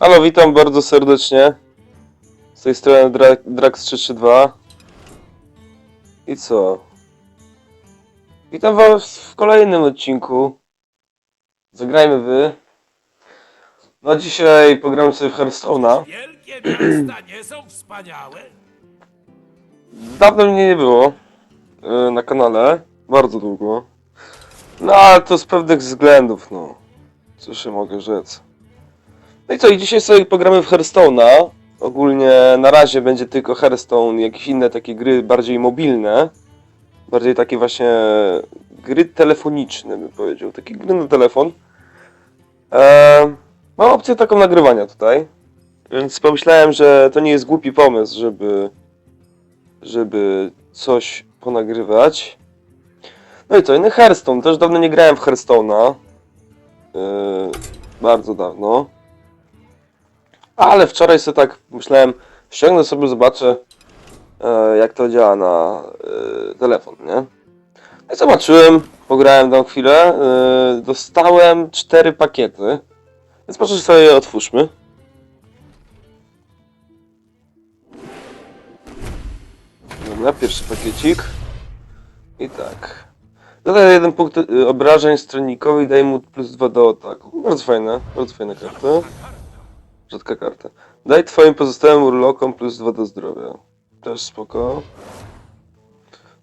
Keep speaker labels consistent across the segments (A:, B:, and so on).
A: Halo, witam bardzo serdecznie. Z tej strony Dra- Drax332. I co? Witam was w kolejnym odcinku. Zagrajmy wy. No dzisiaj pogramy sobie w Hearthstone'a.
B: Wielkie miasta nie są wspaniałe?
A: Dawno mnie nie było yy, na kanale. Bardzo długo. No ale to z pewnych względów, no. Cóż ja mogę rzec. No i co, i dzisiaj sobie pogramy w Hearthstone'a. Ogólnie na razie będzie tylko Hearthstone, jakieś inne takie gry bardziej mobilne. Bardziej takie właśnie gry telefoniczne, bym powiedział. Takie gry na telefon. Eee, mam opcję taką nagrywania tutaj. Więc pomyślałem, że to nie jest głupi pomysł, żeby żeby coś ponagrywać. No i co, inny Hearthstone. Też dawno nie grałem w Hearthstone'a. Yy, bardzo dawno. Ale wczoraj sobie tak myślałem, ściągnę sobie, zobaczę e, jak to działa na e, telefon, nie? No i zobaczyłem, pograłem tam chwilę, e, dostałem cztery pakiety, więc może sobie je otwórzmy. Dobra, pierwszy pakiecik. I tak. Dodaję jeden punkt obrażeń stronikowy i daje mu plus dwa do ataku. Bardzo fajna, bardzo fajna karta. Rzadka karta. Daj twoim pozostałym urlokom plus dwa do zdrowia. Też spoko.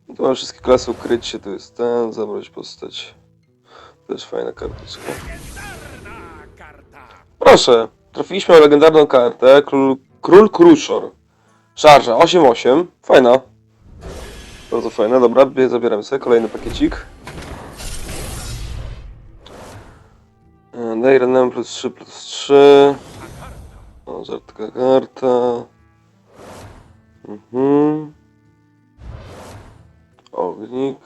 A: No to ma wszystkie klasy ukryć się, to jest ten, zabrać postać. Też fajna karteczka. Proszę, trafiliśmy na legendarną kartę. Król, Król Kruszor. Szarża 8-8. Fajna. Bardzo fajna, dobra, bie- zabieramy sobie kolejny pakiecik. E, Daj ranemu plus 3 plus 3. Żartka karta. Mhm. Ognik.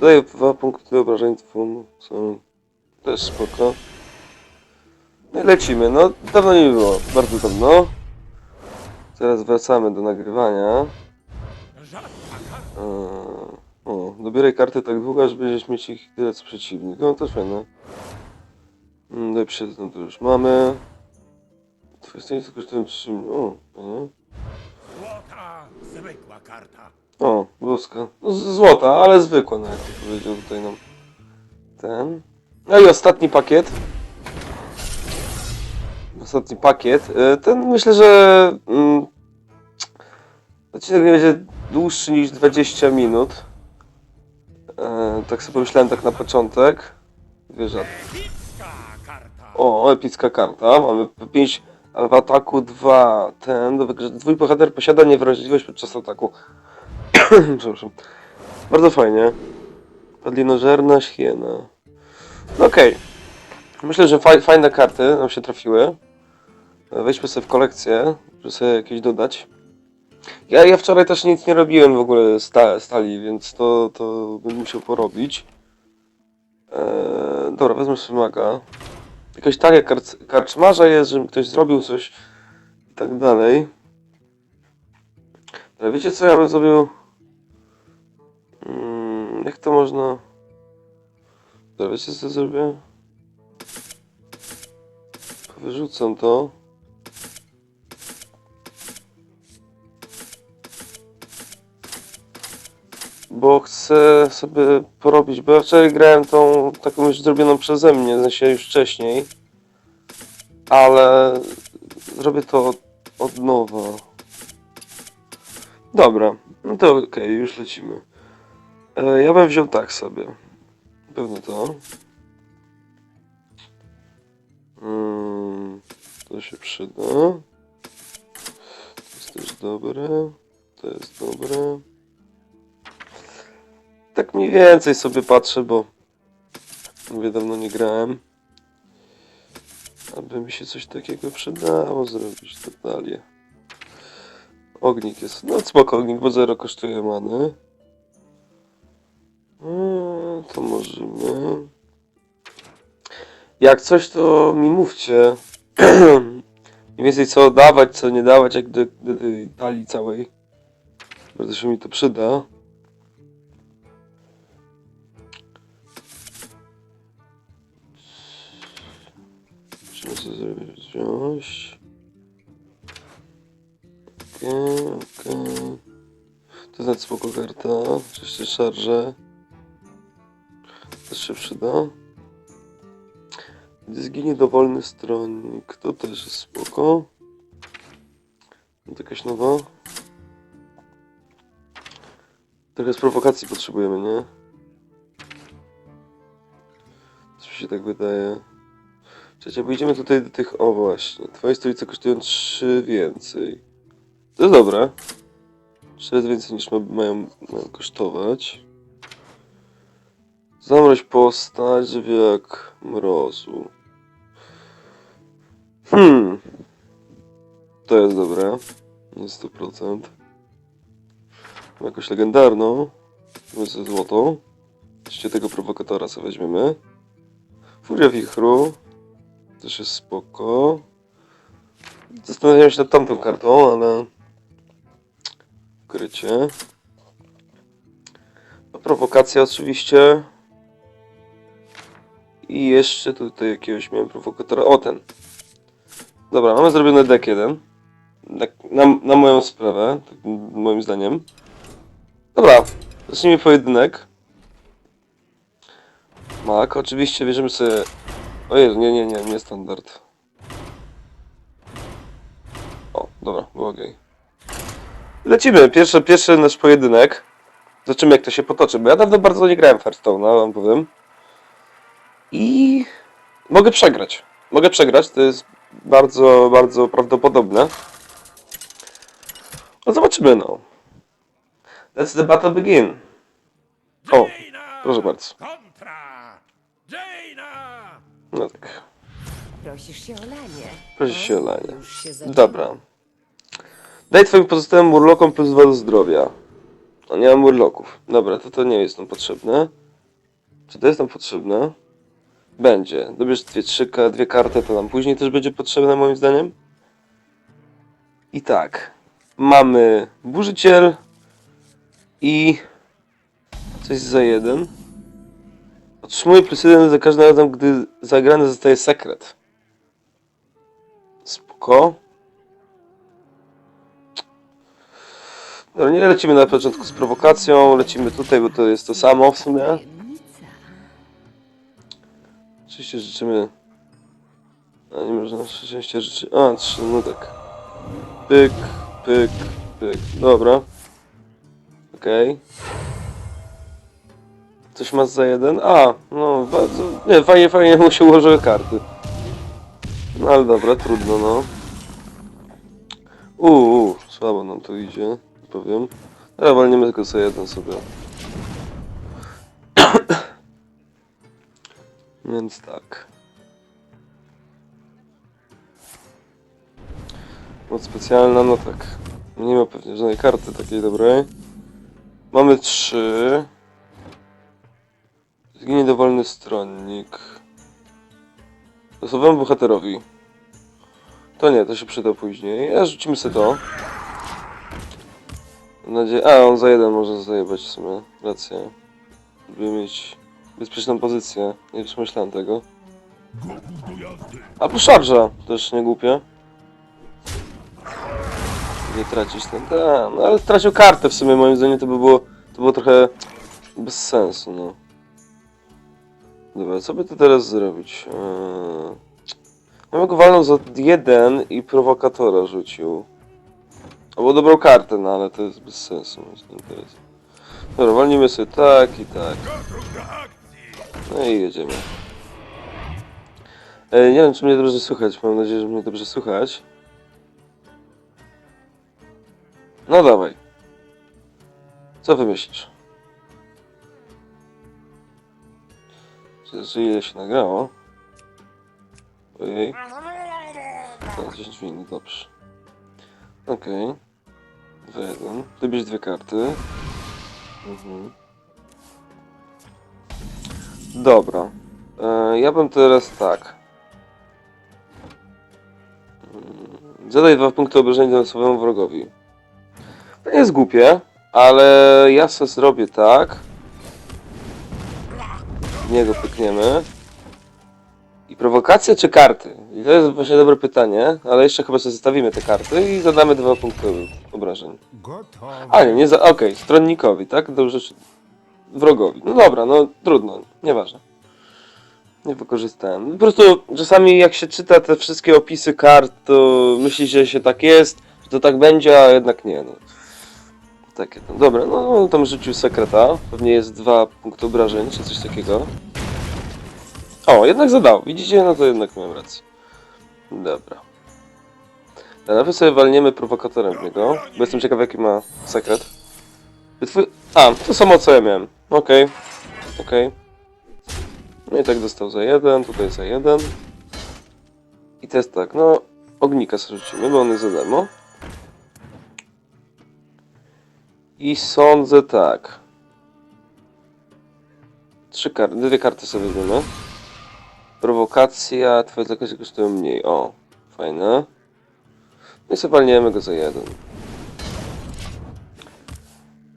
A: Daję dwa punkty obrażeń twą. Co? Też spoko. No i lecimy. No, dawno nie było. Bardzo dawno. Teraz wracamy do nagrywania. Eee, o, dobieraj karty tak długo, aż będziesz mieć ich tyle co przeciwnik. No to fajne. Mm, Daj przyjezdną to już mamy. Twoje stanowisko kosztują 3 O, nie?
B: Złota, zwykła karta.
A: O, bluska. No, złota, ale zwykła, no jak to powiedział tutaj nam. Ten. No i ostatni pakiet. Ostatni pakiet. E, Ten myślę, że mm, odcinek nie będzie dłuższy niż 20 minut. E, tak sobie pomyślałem tak na początek.
B: Karta!
A: O, epicka karta. Mamy 5 w ataku, 2 ten. Twój bohater posiada niewrażliwość podczas ataku. Przepraszam. Bardzo fajnie. Padlinożerna hiena. No okej. Myślę, że faj, fajne karty nam się trafiły. Wejdźmy sobie w kolekcję, żeby sobie jakieś dodać. Ja, ja wczoraj też nic nie robiłem w ogóle sta, stali, więc to, to bym musiał porobić. Eee, dobra, wezmę sobie maga. Jakaś talia karc- karczmarza jest, żeby ktoś zrobił coś i tak dalej. Ale wiecie co ja bym zrobił? Mm, jak to można... Wiecie co zrobię? Wyrzucam to. Bo chcę sobie porobić, bo ja wczoraj grałem tą taką już zrobioną przeze mnie, w sensie już wcześniej. Ale zrobię to od, od nowa. Dobra, no to okej, już lecimy. E, ja bym wziął tak sobie. Pewno to. Mm, to się przyda. To jest też dobre. To jest dobre. Tak mniej więcej sobie patrzę, bo mówię, dawno nie grałem. Aby mi się coś takiego przydało zrobić, to. Ognik jest, no spoko, ognik, bo zero kosztuje many. Mm, To możemy. Jak coś, to mi mówcie. Mniej więcej co dawać, co nie dawać, jak do, do tej talii całej. Bardzo się mi to przyda. Co? Wziąć. Okej, okej. To znaczy spoko karta. Oczywiście szarże. Też się przyda. Zginie dowolny stronnik, to też jest spoko. To jakaś nowa. Trochę z prowokacji potrzebujemy, nie? Coś mi się tak wydaje. Trzecia, pójdziemy tutaj do tych... O właśnie. Twoje stolice kosztują 3 więcej. To dobre. 3 razy więcej niż ma, mają, mają kosztować. Zamroź postać, żeby jak mrozu. Hmm. To jest dobre. Na 100%. Mam jakąś legendarną. Weźmy złotą. Jeszcze tego prowokatora sobie weźmiemy. Furia wichru. Też jest spoko. Zastanawiam się nad tamtą kartą, ale... Krycie. No, prowokacja oczywiście. I jeszcze tutaj jakiegoś miałem prowokatora. O, ten. Dobra, mamy zrobiony deck jeden. Na, na, moją sprawę, tak moim zdaniem. Dobra, zacznijmy pojedynek. Mak, oczywiście bierzemy sobie... O Jezu, nie, nie, nie, nie standard. O, dobra, było okej. Lecimy, pierwszy, pierwszy nasz pojedynek. Zobaczymy jak to się potoczy, bo ja dawno bardzo nie grałem w Hearthstone'a, wam powiem. I... Mogę przegrać. Mogę przegrać, to jest bardzo, bardzo prawdopodobne. No zobaczymy, no. Let's the battle begin. O, proszę bardzo. No tak.
C: Prosisz się o lanie.
A: Prosi się o lanie.
C: Już się zaczęło.
A: Dobra. Daj twoim pozostałym urlokom plus 2 do zdrowia. O, nie mam urloków. Dobra, to to nie jest nam potrzebne. Czy to jest nam potrzebne? Będzie. Dobierz dwie, trzy, dwie karty, to nam później też będzie potrzebne moim zdaniem. I tak. Mamy burzyciel i coś za jeden. Otrzymuję plus jeden za każdym razem, gdy zagrany zostaje sekret. Spoko. No nie lecimy na początku z prowokacją, lecimy tutaj, bo to jest to samo w sumie. Oczywiście życzymy... A nie można szczęścia życzyć... A, trzy, no tak. Pyk, pyk, pyk. Dobra. Okej. Coś masz za jeden? A, no. Nie, fajnie, fajnie mu się ułożyły karty. No ale dobra, trudno, no. Uuu, słabo nam to idzie, powiem. Ale walniemy tylko sobie jeden sobie. Więc tak. Moc specjalna, no tak. Nie ma pewnie żadnej karty takiej dobrej. Mamy trzy. Zginie dowolny stronnik. Losowemu bohaterowi. To nie, to się przyda później. A rzucimy sobie to. Mam nadzieję... A, on za jeden może zajebać w sumie. Racja. Żeby mieć bezpieczną pozycję. Nie przemyślałem tego. A plus szarża. Też nie głupie. Nie tracić ten... Ta, no ale stracił kartę w sumie moim zdaniem to by było... To było trochę... Bez sensu, no. Dobra, co by tu teraz zrobić? Eee... Ja bym go walnął za jeden i prowokatora rzucił. Albo dobrą kartę, no ale to jest bez sensu. Dobra, walnijmy sobie tak i tak. No i jedziemy. E, nie wiem, czy mnie dobrze słychać. Mam nadzieję, że mnie dobrze słychać. No dawaj. Co wymyślisz? Że ile się nagrało? Ojej. No, 10 minut, dobrze. Okej. Okay. 2-1. Ty bierz dwie karty. Mhm. Dobra. E, ja bym teraz tak. Mm, Zadaj dwa punkty obrażenia losowemu wrogowi. To nie jest głupie, ale ja se zrobię tak. I Prowokacja czy karty? I to jest właśnie dobre pytanie, ale jeszcze chyba sobie zostawimy te karty i zadamy dwa punkty obrażeń. A nie, nie za... Okej, stronnikowi, tak? Dobrze, czy... Wrogowi. No dobra, no trudno, nieważne. Nie wykorzystałem. Po prostu czasami jak się czyta te wszystkie opisy kart, to myśli, że się tak jest, że to tak będzie, a jednak nie, no. Takie to. Dobra, no, no tam rzucił sekreta. Pewnie jest dwa punkty obrażeń, czy coś takiego. O, jednak zadał. Widzicie? No to jednak miałem rację. Dobra. A najpierw sobie walniemy prowokatorem w niego, bo jestem ciekaw jaki ma sekret. A, to samo co ja miałem. Okej. Okej. No i tak dostał za jeden, tutaj za jeden. I teraz tak, no... Ognika sobie rzucimy, bo on jest za darmo. I sądzę tak. Trzy karty, dwie karty sobie weźmiemy. Prowokacja, twoje zakończenia kosztują mniej. O, fajne. No i sobie walniemy go za jeden.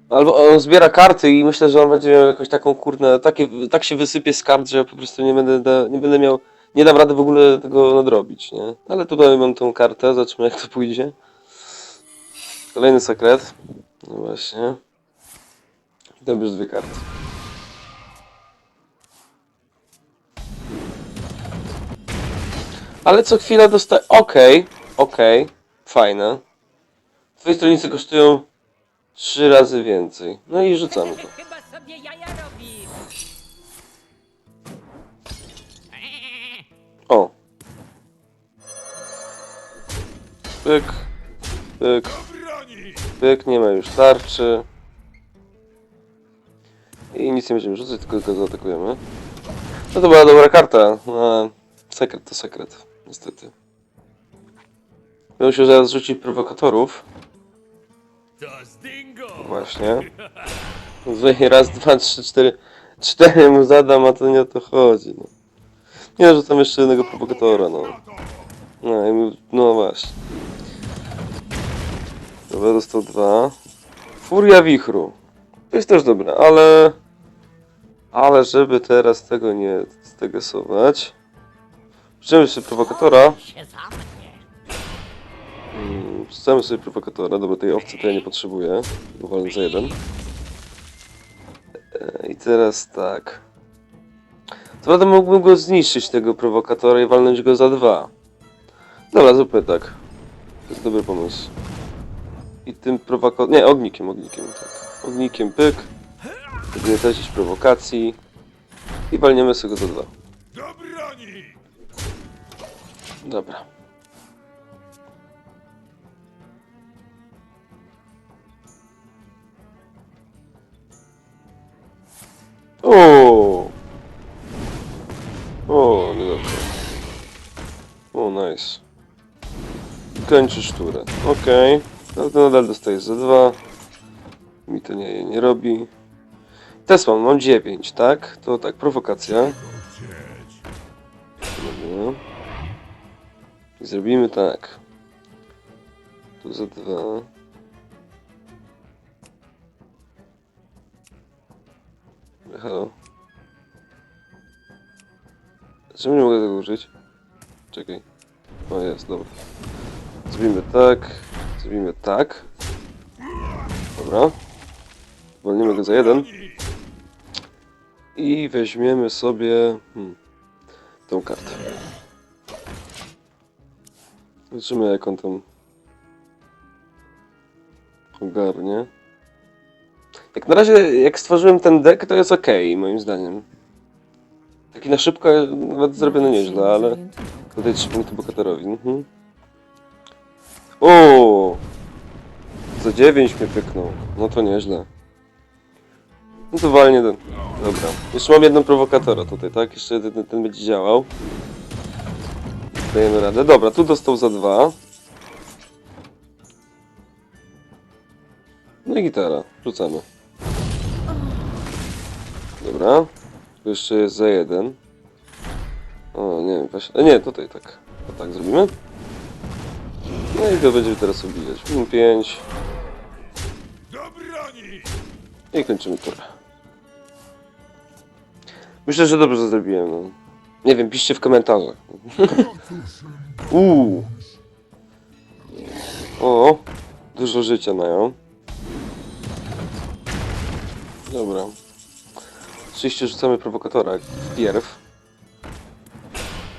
A: Albo on zbiera karty i myślę, że on będzie miał jakąś taką kurde, takie, tak się wysypie z kart, że po prostu nie będę, da, nie będę miał, nie dam rady w ogóle tego nadrobić, nie? Ale tutaj mam tą kartę, zobaczymy jak to pójdzie. Kolejny sekret. No właśnie. Już dwie karty. Ale co chwila dostaję... Okej, okej, fajne. Twoje stronice kosztują trzy razy więcej. No i rzucamy to.
C: Chyba sobie jaja robi.
A: O. Pyk. Pyk. Pyk, nie ma już tarczy. I nic nie będziemy rzucać, tylko go zaatakujemy. No to była dobra karta. No, sekret to sekret, niestety. Będę musiał zaraz rzucić prowokatorów. Właśnie. Zwej raz, dwa, trzy, cztery. Cztery mu zadam, a to nie o to chodzi. No. Nie, że tam jeszcze jednego prowokatora, no. No, i no właśnie. Dobra, dostał dwa. Furia wichru. To jest też dobre, ale... Ale żeby teraz tego nie stegesować... Wziąłem sobie prowokatora. Mm, Wstałem sobie prowokatora, dobra, tej owcy to ja nie potrzebuję. Uwalę za jeden. E, I teraz tak. Co prawda mógłbym go zniszczyć, tego prowokatora, i walnąć go za dwa. Dobra, zróbmy tak. To jest dobry pomysł. I tym prowokatorem... Nie, ognikiem, ognikiem, tak. Ognikiem, pyk. Żeby nie tracić prowokacji. I walniemy sobie go za dwa. Dobra. O! O, niedobrze. O, nice. Kończysz turę. Okej. No to nadal dostajesz za dwa. Mi to nie, nie robi. Teraz mam, mam 9, tak? To tak, prowokacja. Zrobimy tak. Tu za dwa. Halo. Czemu nie mogę tego użyć? Czekaj. O jest, dobra. Zrobimy tak. Zrobimy tak. Dobra. Wolnimy go za jeden. I weźmiemy sobie... Hmm tą kartę. Zobaczymy jak on tam ogarnie. Jak na razie, jak stworzyłem ten deck, to jest ok, moim zdaniem. Taki na szybko nawet zrobiony nieźle, ale tutaj 3 punkty bohaterowi. Mhm. O! Za 9 mnie pyknął. No to nieźle. No to walnie do... Dobra. Jeszcze mam jedną prowokatora tutaj, tak? Jeszcze ten, ten będzie działał. Dajemy radę. Dobra, tu dostał za dwa. No i gitara. Rzucamy. Dobra. Tu jeszcze jest za jeden. O, nie wiem, właśnie... A nie, tutaj tak. To tak zrobimy. No i to będziemy teraz obijać. Minus 5.
B: Do broni.
A: I kończymy turę. Myślę, że dobrze zrobiłem. No. Nie wiem, piszcie w komentarzach. Uuu. O, dużo życia mają. Dobra. Oczywiście rzucamy prowokatora wpierw.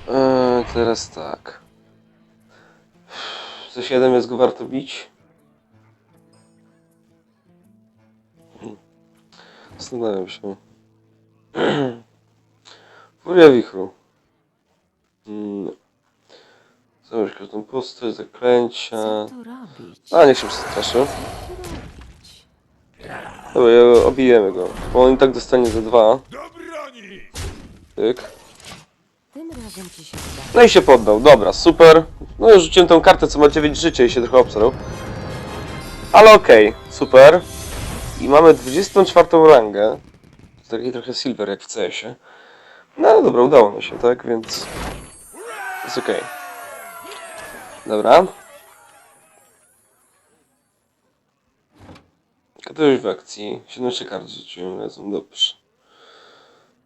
A: Eee, teraz tak. Za 7 jest go warto bić. Zastanawiam się. Furia wichru. Mm. Zobacz każdą postać, zaklęcia.
C: Co tu robić?
A: A, niech się przestraszy. Dobra, ja- obijemy go. Bo on i tak dostanie za dwa. Tyk. No i się poddał. Dobra, super. No już rzuciłem tą kartę, co ma 9 życia i się trochę obsrał. Ale okej, super. I mamy 24 rangę. Taki trochę silver jak w CS-ie. No ale dobra, udało mi się, tak? Więc... Jest okej. Dobra. Gotowość w akcji. 17 kart rzuciłem razem, dobrze.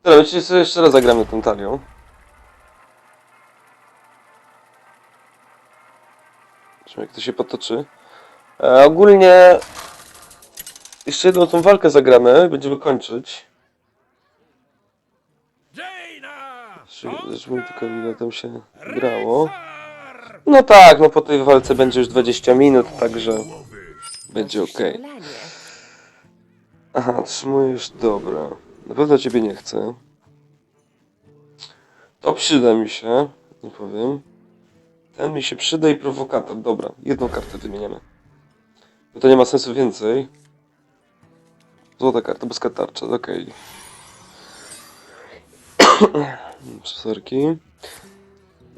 A: Dobra, wiecie co, jeszcze raz zagramy tą talią. Zobaczymy, jak to się potoczy. E, ogólnie jeszcze jedną tą walkę zagramy, będziemy kończyć.
B: Jaina!
A: Zobaczmy tylko ile tam się grało. No tak, no po tej walce będzie już 20 minut, także będzie ok. Aha, otrzymujesz, dobra. Na pewno ciebie nie chcę. To przyda mi się, nie powiem. Ten mi się przyda i prowokator. Dobra, jedną kartę wymieniamy. Bo to nie ma sensu więcej. Złota karta, boska tarcza, okej. Przesorki.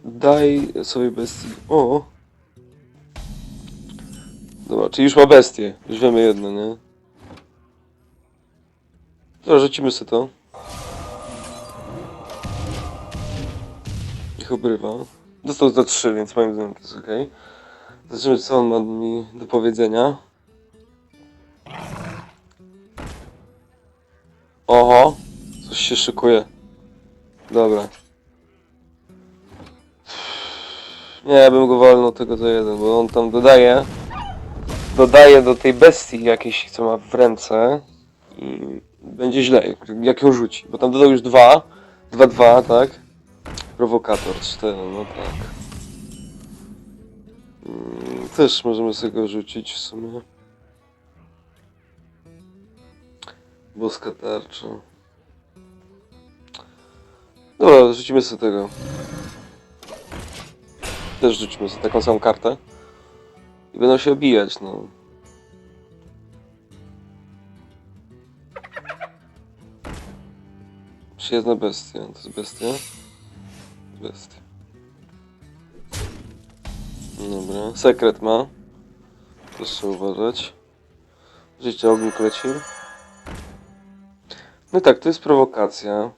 A: Daj sobie bestii. O! Dobra, czyli już ma bestię. Już wiemy jedno, nie? Dobra, rzucimy sobie to. Niech obrywa. Dostał za 3, więc moim zdaniem to jest ok. Zobaczymy, co on ma mi do powiedzenia. Oho! Coś się szykuje. Dobra. Nie, bym go walnął tego za jeden, bo on tam dodaje. Dodaje do tej bestii jakiejś, co ma w ręce. I będzie źle, jak, jak ją rzuci. Bo tam dodał już dwa. Dwa, dwa, tak? Prowokator, cztery, no tak. Mm, Też możemy sobie go rzucić w sumie. Boska tarcza. Dobra, rzucimy sobie tego. Też rzucimy sobie taką samą kartę. I będą się obijać, no. Przyjazna bestia. To jest bestia? Bestia. Dobra. Sekret ma. Proszę uważać. Życie ogniu leci. No tak, to jest prowokacja.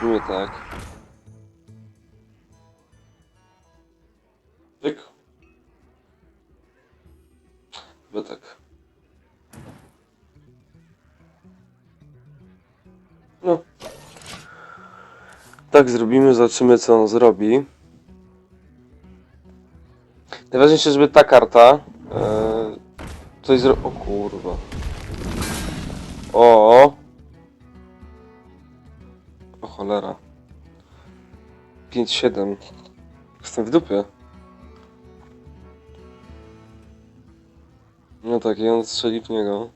A: Robimy tak. Tyk. Chyba tak. No. Tak zrobimy, zobaczymy co on zrobi. Najważniejsze, żeby ta karta e, coś zro... O kurwa. O. cholera. 5-7. Jestem w dupie. No tak, i on strzeli w niego.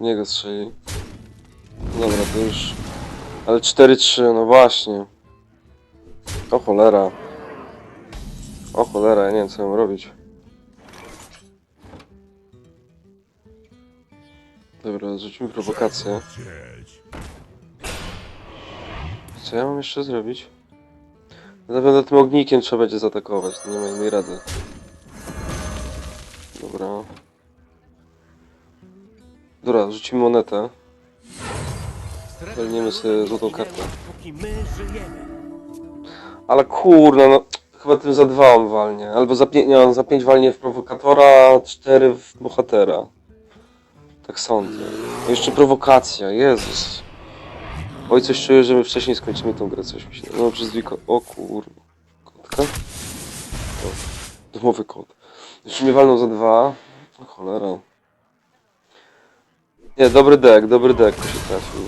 A: Niego strzeli. Dobra, to już... Ale 4-3, no właśnie. O cholera. O cholera, ja nie wiem co mam robić. Dobra, rzucimy prowokację. Co ja mam jeszcze zrobić? Na pewno tym ognikiem trzeba będzie zaatakować, to nie ma innej rady. Dobra. Dobra, rzucimy monetę. Walniemy sobie złotą kartę. Ale kurna, no chyba tym za dwa on walnie. Albo za pięć, nie, on za pięć walnie w prowokatora, cztery w bohatera. Tak sądzę. Jeszcze prowokacja, Jezus. Oj, coś czuję, że my wcześniej skończymy tą grę, coś mi się... No, przez dwie ko- O kurwa. Kotka? O, domowy kot. Jeszcze mnie walną za dwa. O cholera. Nie, dobry deck, dobry deck mi się trafił.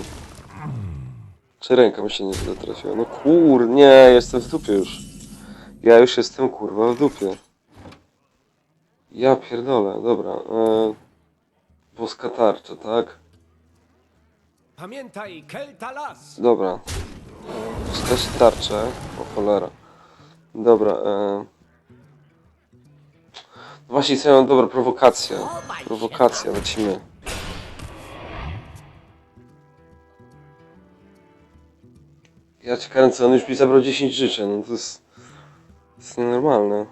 A: Czy ręka mi się nie trafiła? No kur, nie, jestem w dupie już. Ja już jestem kurwa w dupie. Ja pierdolę, dobra. E, boska tarcza, tak?
D: Pamiętaj, Kelta las!
A: Dobra. Wskać tarczę. O cholera. Dobra, e... No Właśnie mam dobra prowokacja. Prowokacja, lecimy. Ja cię kręcę, on już mi zabrał 10 życzeń, no to jest... To jest nienormalne.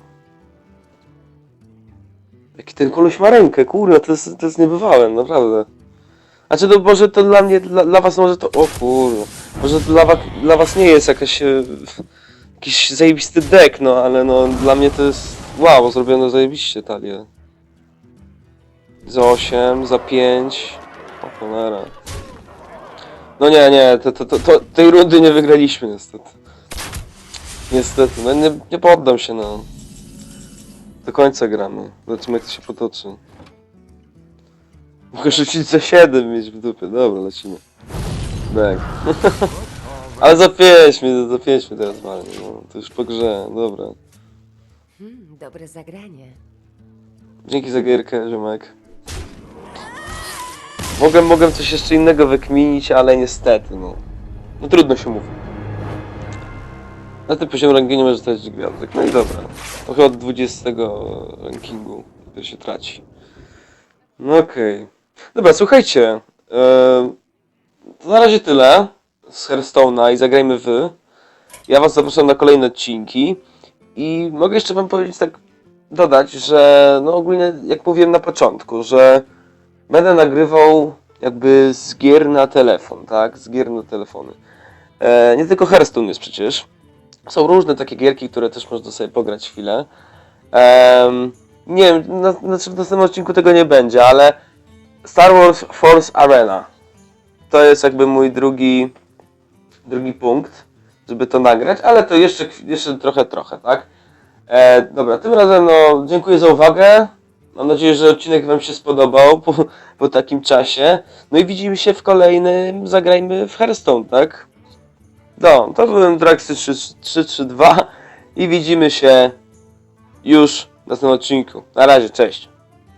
A: Jaki ten koleś ma rękę, kurwa, to jest, to jest niebywałe, naprawdę. Znaczy, to może to dla mnie, dla, dla was może to... O kurwa. Może to dla, dla was nie jest jakaś... e, Jakiś zajebisty deck, no ale no dla mnie to jest... Wow, zrobiono zajebiście talię. Za 8, za 5... O cholera. No nie, nie, to, to, to, to, tej rundy nie wygraliśmy niestety. Niestety, no nie, nie poddam się, no. Do końca gramy. Zobaczymy jak to się potoczy. Mogę rzucić za 7 mieć w dupie. Dobra, lecimy. Tak. Ale za 5 mi, za 5 mi teraz walnie, no. To już po grze, dobra.
C: Hmm, dobre zagranie.
A: Dzięki za gierkę, ziomek. Mogę, mogę coś jeszcze innego wykminić, ale niestety, no. No trudno się mówi. Na tym poziomie rankingu nie może stać gwiazdek. No i dobra. To chyba od 20 rankingu to się traci. No okej. Dobra, słuchajcie. e, to na razie tyle z Hearthstone'a i zagrajmy wy. Ja was zapraszam na kolejne odcinki. I mogę jeszcze wam powiedzieć tak dodać, że no ogólnie jak mówiłem na początku, że będę nagrywał jakby z gier na telefon, tak? Z gier na telefony. E, nie tylko Hearthstone jest przecież. Są różne takie gierki, które też można sobie pograć chwilę. Em, nie wiem, na, znaczy w następnym odcinku tego nie będzie, ale Star Wars Force Arena. To jest jakby mój drugi, drugi punkt, żeby to nagrać, ale to jeszcze, jeszcze trochę, trochę, tak? E, dobra, tym razem no, dziękuję za uwagę. Mam nadzieję, że odcinek Wam się spodobał po, po takim czasie. No i widzimy się w kolejnym Zagrajmy w Hearthstone, tak? No, to byłem Draxy 332 i widzimy się już w następnym odcinku. Na razie, cześć.